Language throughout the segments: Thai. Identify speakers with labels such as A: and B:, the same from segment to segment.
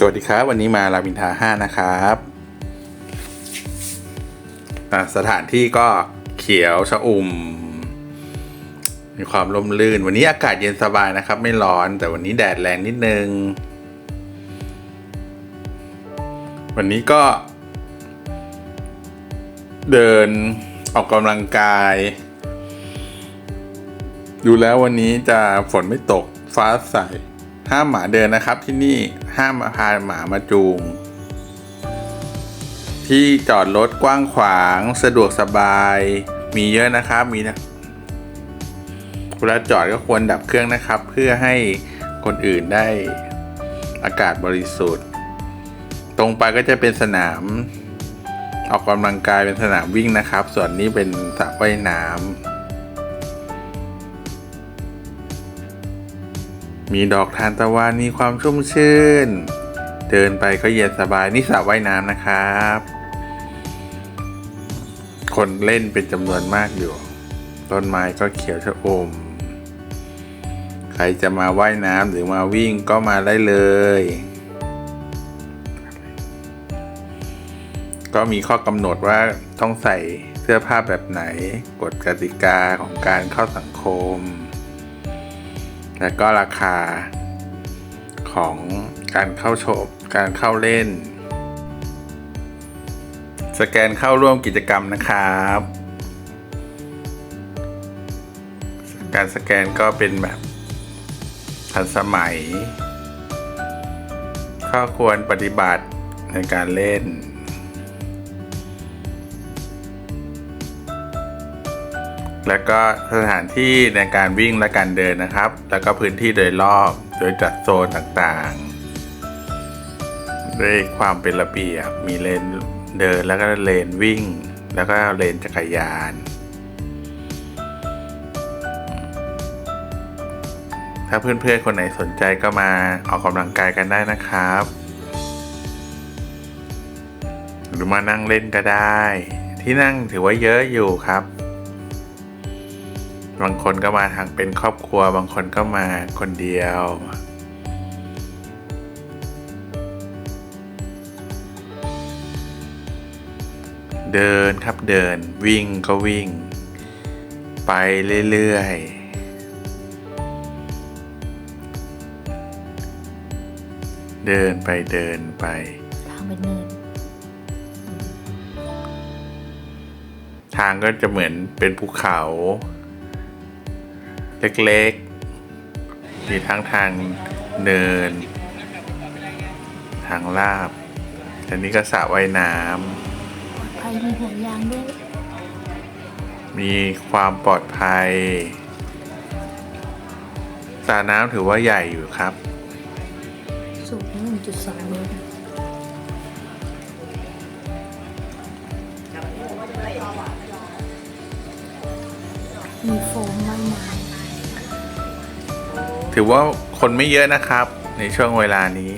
A: สวัสดีครับ วันนี้มารามินทาห้านะครับสถานที่ก็เขียวชะอุ่ม มีความร่มรื่น วันนี้อากาศเย็นสบายนะครับ ไม่ร้อนแต่วันนี้แดดแรงนิดนึง วันนี้ก็ เดินออกกำลังกาย ดูแล้ววันนี้จะฝนไม่ตกฟ้าใส ห้ามหมาเดินนะครับที่นี่ห้ามพาหมามาจูง ที่จอดรถกว้างขวางสะดวกสบาย มีเยอะนะครับมีนะเวลาจอดก็ควรดับเครื่องนะครับ เพื่อให้คนอื่นได้อากาศบริสุทธิ์ ตรงไปก็จะเป็นสนาม ออกกำลังกายเป็นสนามวิ่งนะครับ ส่วนนี้เป็นสระว่ายน้ำ มีดอกทานตะวันมีความชุ่มชื่น เดินไปก็เย็นสบายนี่สระว่ายน้ำนะครับ คนเล่นเป็นจำนวนมากอยู่ ต้นไม้ก็เขียวชะอม ใครจะมาว่ายน้ำหรือมาวิ่งก็มาได้เลย ก็มีข้อกำหนดว่าต้องใส่เสื้อผ้าแบบไหนกฎกติกาของการเข้าสังคม และก็ราคาของการเข้าชมการเข้าเล่น สแกนเข้าร่วมกิจกรรมนะครับการสแกนก็เป็นแบบทันสมัย ข้อควรปฏิบัติในการเล่น แล้วก็สถานที่ในการวิ่งและการเดินนะครับ แล้วก็พื้นที่โดยรอบโดยจัดโซนต่างๆ ด้วยความเป็นระเบียบมีเลนเดินแล้วก็เลนวิ่ง แล้วก็เลนจักรยานถ้าเพื่อนๆ คนไหนสนใจก็มาออกกำลังกายกันได้นะครับ หรือมานั่งเล่นก็ได้ ที่นั่งถือว่าเยอะอยู่ครับ บางคนก็มาทางเป็นครอบครัว บางคนก็มาคนเดียว เดินครับเดินวิ่งก็วิ่ง ไปเรื่อยๆเดินไปเดินไป
B: ทางเป็นเนิน
A: ทางก็จะเหมือนเป็นภูเขา เล็กๆ มีทั้งทางเนิน ทางลาบ อันนี้ก็สระว่ายน้
B: ใครมีห่วงยางด้วยำ
A: มีความปลอดภัยสระน้ำถือว่าใหญ่อยู่ครับ
B: สูง 1.2 เมตรมีโฟมว่ายน้
A: ถือว่าคนไม่เยอะนะครับ ในช่วงเวลานี้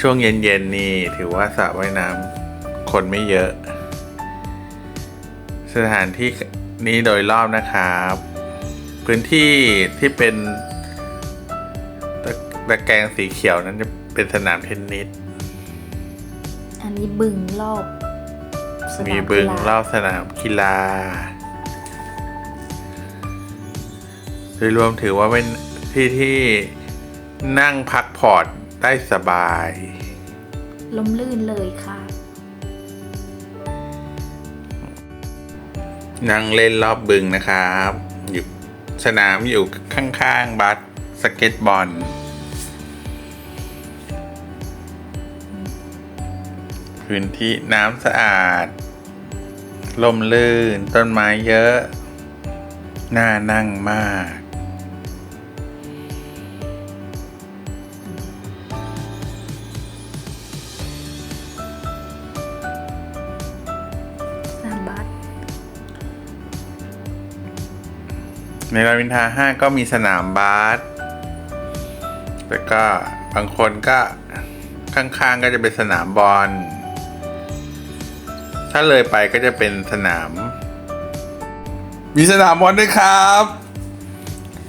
A: ช่วงเย็นๆนี่ถือว่าสระว่ายน้ำคนไม่เยอะ สถานที่นี้โดยรอบนะครับ พื้นที่ที่เป็นตะตะแกรงสีเขียวนั้นจะเป็นสนามเทนนิสำ
B: อันนี้บึงรอบสนาม
A: มีบึง
B: กีฬาร
A: อบสนามกีฬา โดยรวมถือว่าเป็นที่ที่นั่งพักผ่อนได้สบาย
B: ลมลื่นเลยค่ะ
A: นั่งเล่นรอบบึงนะครับอยู่สนามอยู่ข้างๆบัสสเก็ตบอลพื้นที่น้ำสะอาด ลมลื่น ต้นไม้เยอะ น่านั่งมาก ในรามอินทราห้าก็มีสนามบาสแล้วก็บางคนก็ข้างๆก็จะเป็นสนามบอล ถ้าเลยไปก็จะเป็นสนาม มีสนามบอลด้วยครับ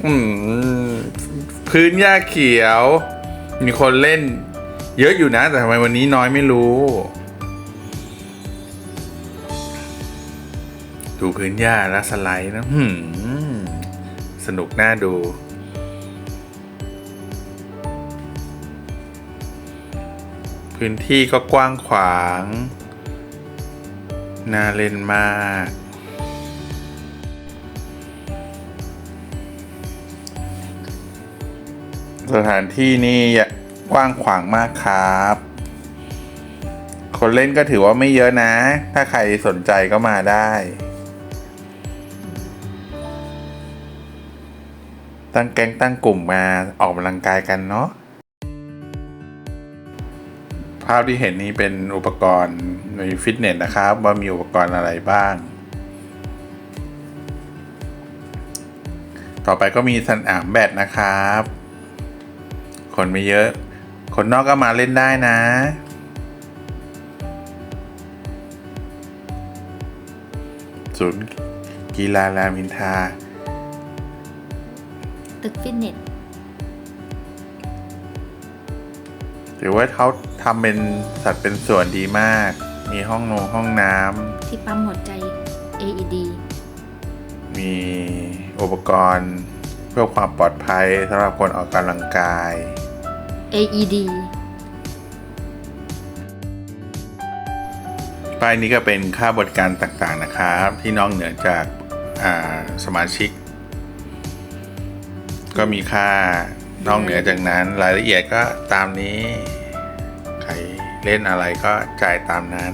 A: อืมพื้นหญ้าเขียว มีคนเล่น เยอะอยู่นะ แต่ทำไมวันนี้น้อยไม่รู้ ดูพื้นหญ้าแล้วสไลด์นะหืม สนุกน่าดู พื้นที่ก็กว้างขวาง น่าเล่นมาก สถานที่นี่กว้างขวางมากครับ คนเล่นก็ถือว่าไม่เยอะนะ ถ้าใครสนใจก็มาได้ ตั้งแก๊งตั้งกลุ่มมาออกกำลังกายกันเนาะภาพที่เห็นนี้เป็นอุปกรณ์ในฟิตเนสนะครับ ว่ามีอุปกรณ์อะไรบ้าง ต่อไปก็มีสนามแบดนะครับ คนไม่เยอะ คนนอกก็มาเล่นได้นะ ศูนย์กีฬารามอินทา
B: ตึกฟิตเนส
A: ถือว่าเขาทำเป็นสัดเป็นส่วนดีมาก มีห้องนงห้องน้
B: ที่ปั๊มหัวใจ AED ำ
A: มีอุปกรณ์ เพื่อความปลอดภัยสำหรับคนออกกำลังกาย
B: AED
A: ป้ายนี้ก็เป็นค่าบริการต่างๆนะครับ ที่นอกเหนือจากอ่าสมาชิก ก็มีค่านอกเหนือจากนั้นรายละเอียดก็ตามนี้ ใครเล่นอะไรก็จ่ายตามนั้น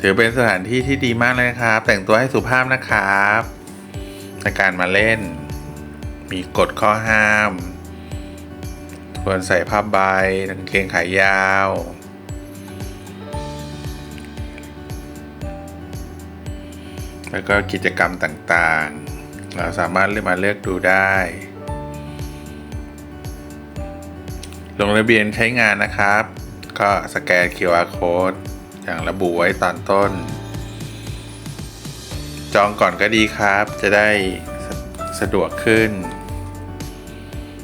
A: ถือเป็นสถานที่ที่ดีมากเลยครับ แต่งตัวให้สุภาพนะครับในการมาเล่น มีกฎข้อห้ามควรใส่ผ้าใบกางเกงขายาว แล้วก็กิจกรรมต่างๆ เราสามารถเลือกมาเลือกดูได้ ลงทะเบียนใช้งานนะครับ ก็สแกน QR code อย่างระบุไว้ตอนต้น จองก่อนก็ดีครับ จะได้สะดวกขึ้น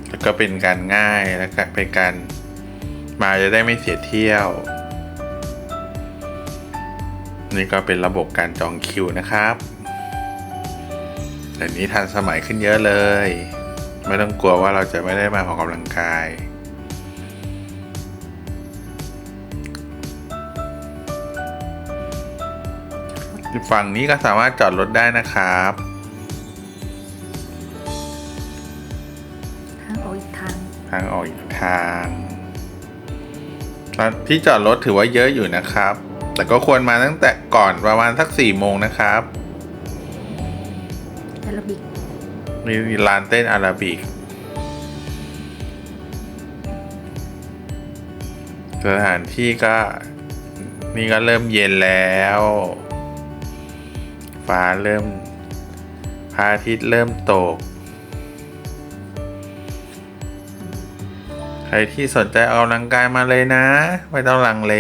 A: แล้วก็เป็นการง่ายแล้วก็เป็นการมาจะได้ไม่เสียเที่ยว นี่ก็เป็นระบบการจองคิวนะครับแต่นี้ทันสมัยขึ้นเยอะเลย ไม่ต้องกลัวว่าเราจะไม่ได้มาออกกำลังกาย ฝั่งนี้ก็สามารถจอดรถได้นะครับ
B: ทางออกอีกทาง
A: ทางออกอีกทางแล้วที่จอดรถถือว่าเยอะอยู่นะครับ แต่ก็ควรมาตั้งแต่ ก่อนประมาณสักสี่โมงนะครับ
B: แอโรบิก
A: มีลานเต้นอาราบิกสถานที่ก็นี่ก็เริ่มเย็นแล้ว ฟ้าเริ่มพระอาทิตย์เริ่มตก ใครที่สนใจออกกำลังกายมาเลยนะ ไม่ต้องลังเล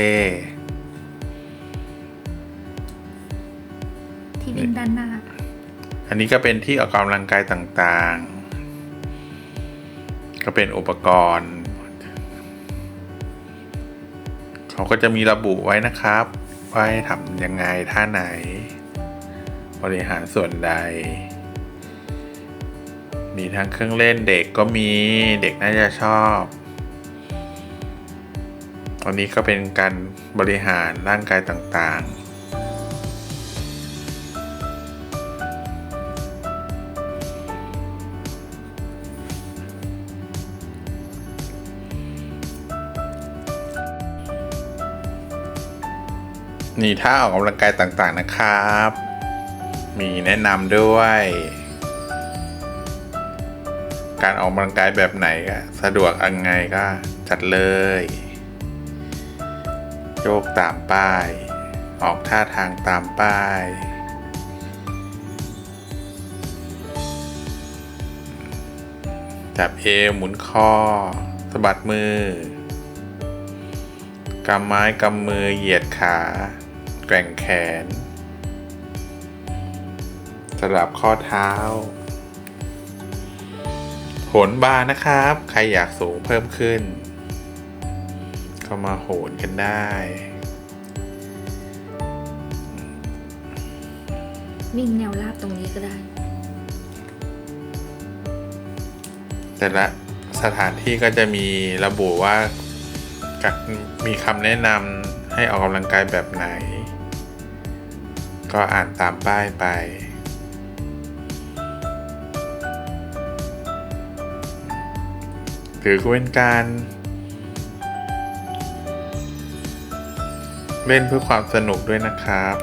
B: วิ่งด้านหน้า
A: อันนี้ก็เป็นที่ออกกำลังกายต่างๆ ก็เป็นอุปกรณ์ เขาก็จะมีระบุไว้นะครับ ว่าให้ทำยังไงท่าไหน บริหารส่วนใด มีทั้งเครื่องเล่นเด็กก็มีเด็กน่าจะชอบอันนี้ก็เป็นการบริหารร่างกายต่างๆ นี่ท่าออกกำลังกายต่างๆนะครับ มีแนะนำด้วย การออกกำลังกายแบบไหนก็สะดวกยังไงก็จัดเลย โยกตามป้าย ออกท่าทางตามป้ายจับเอวหมุนคอสะบัดมือกำไม้กำมือเหยียดขา แกว่งแขน สลับข้อเท้านบาร์นะครับ ใครอยากสูงเพิ่มขึ้น ก็มาโหนกันได้
B: วิ่งแนวราบตรงนี้ก็ได้
A: แต่ละสถานที่ก็จะมีระบุว่ามีคำแนะนำให้ออกกำลังกายแบบไหน ก็อ่านตามป้ายไปถือเป็นการ เล่นเพื่อความสนุกด้วยนะครับ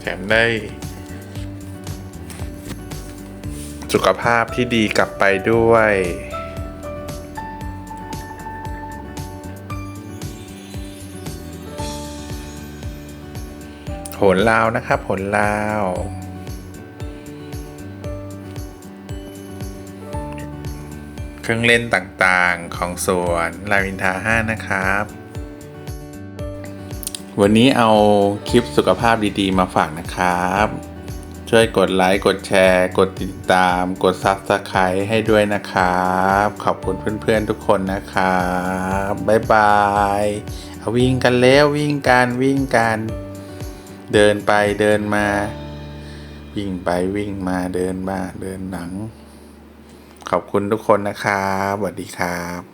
A: แถมได้ สุขภาพที่ดีกลับไปด้วย โหนลาวนะครับโหนลาว เครื่องเล่นต่างๆของสวนรามอินทรา5นะครับ วันนี้เอาคลิปสุขภาพดีๆมาฝากนะครับ ช่วยกดไลค์ กดแชร์ กดติดตาม กด Subscribe ให้ด้วยนะครับ ขอบคุณเพื่อนๆทุกคนนะครับ บ๊ายบาย เอาวิ่งกันแล้ววิ่งกันวิ่งกัน เดินไปเดินมา วิ่งไปวิ่งมาเดินมาเดินหนัง ขอบคุณทุกคนนะครับสวัสดีครับ